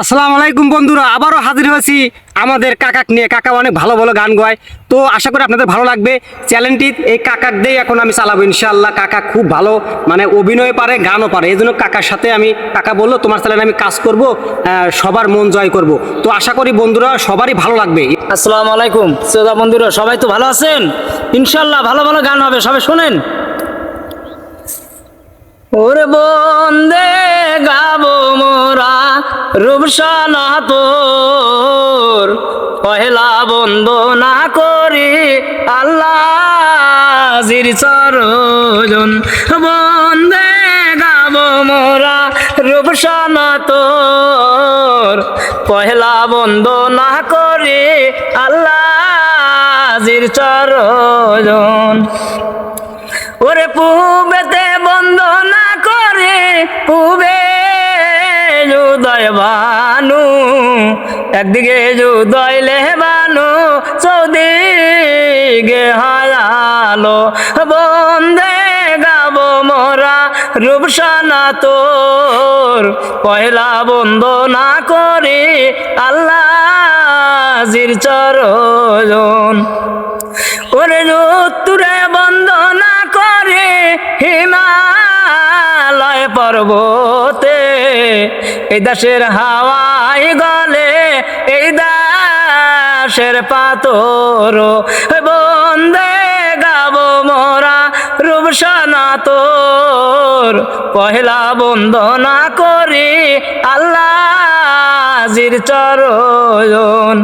আসসালামু আলাইকুম বন্ধুরা, আবারও হাজির হয়েছি আমাদের কাকাক নিয়ে। কাকা অনেক ভালো ভালো গান গায়। তো আশা করি আপনাদের ভালো লাগবে। চ্যানেলটি এই কাকাক দিয়েই এখন আমি চালাবো। ইনশাআল্লাহ কাকা খুব ভালো মানে অভিনয় পারে, গানও পারে। এই জন্য কাকার সাথে আমি, কাকা বলল, তোমার চ্যানেলে আমি কাজ করব সবার মন জয় করব। তো আশা করি বন্ধুরা, সবারই ভালো লাগবে। আসসালামু আলাইকুম। শ্রোতা বন্ধুরা, সবাই তো ভালো আছেন? ইনশাল্লাহ ভালো ভালো গান হবে, সবাই শোনেন। ওরে বন্দে মোরা রূপসানা তোর, পহেলা বন্দনা করি আল্লাহ জির চরজন বন্দে গাবো মোরা রূপসানা তোর, পহেলা বন্দনা করি আল্লাহ জির চরজন ওরে পুবেতে বন্দনা বানু, একদিকে যুদয় লেবানু চৌদিকে হায়ালো বন্দে গাব মোরা রূপসানা তোর, পয়লা বন্ধ না করে আল্লাহ জির ওরে ঋতুরে বন্দনা এই দাসের হাওয়াই গলে, এই দাসের পাতর বন্দে গাব মোরা রূপসানা তোর পহেলা বন্দনা করি আল্লাহ জির চরণ।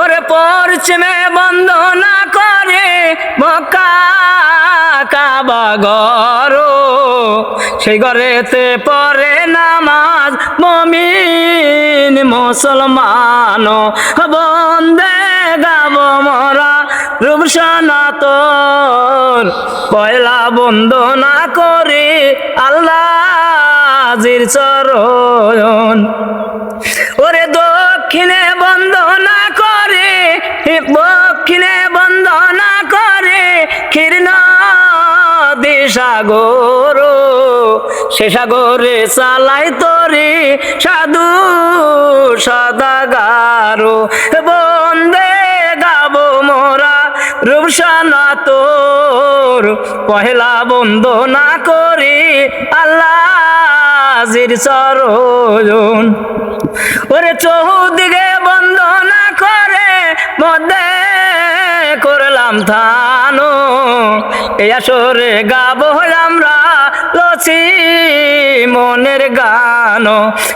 ওরে পশ্চিমে বন্দনা করে মক্কা কাবা গর সেই ঘরেতে পরে মমিন মুসলমান বন্দে গাব মরা রূপসানা তোর পয়লা বন্দনা করে আল্লাহ জির চরণ। ওরে দক্ষিণে বন্দনা করে, দক্ষিণে বন্দনা করে কীর্ণ দিশাগর। সে চালাই তরি সাধু সদাগারো। বন্দে গাবো মোরা রূপসানা তোর। পহেলা বন্দনা করি আল্লাহ জির চরণ। ওরে চৌদিকে বন্দনা করে মধ্যে করলাম থানো। এই আসরে গাবো আমরা লছি মনের গান।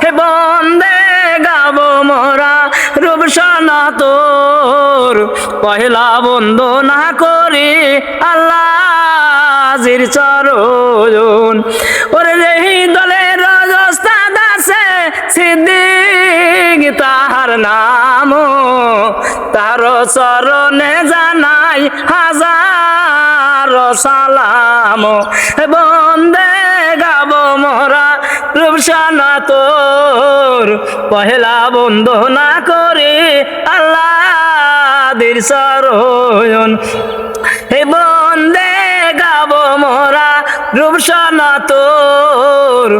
হে বন্দে গাবো মোরা রূপসানা তোর। পহেলা বন্দনা করি আল্লাহ জির চরণ। ওরে রেহি দলের রাজস্থান আছে সিদ্দিক তাহার নাম। তার চরণে জানাই হাজার সালাম। বন্দে গাব মোরা রূপসানা তোর। পহেলা বন্দনা করে আল্লাহ সরয়ন হে বন্দে গাব মোরা রূপসানা তোর।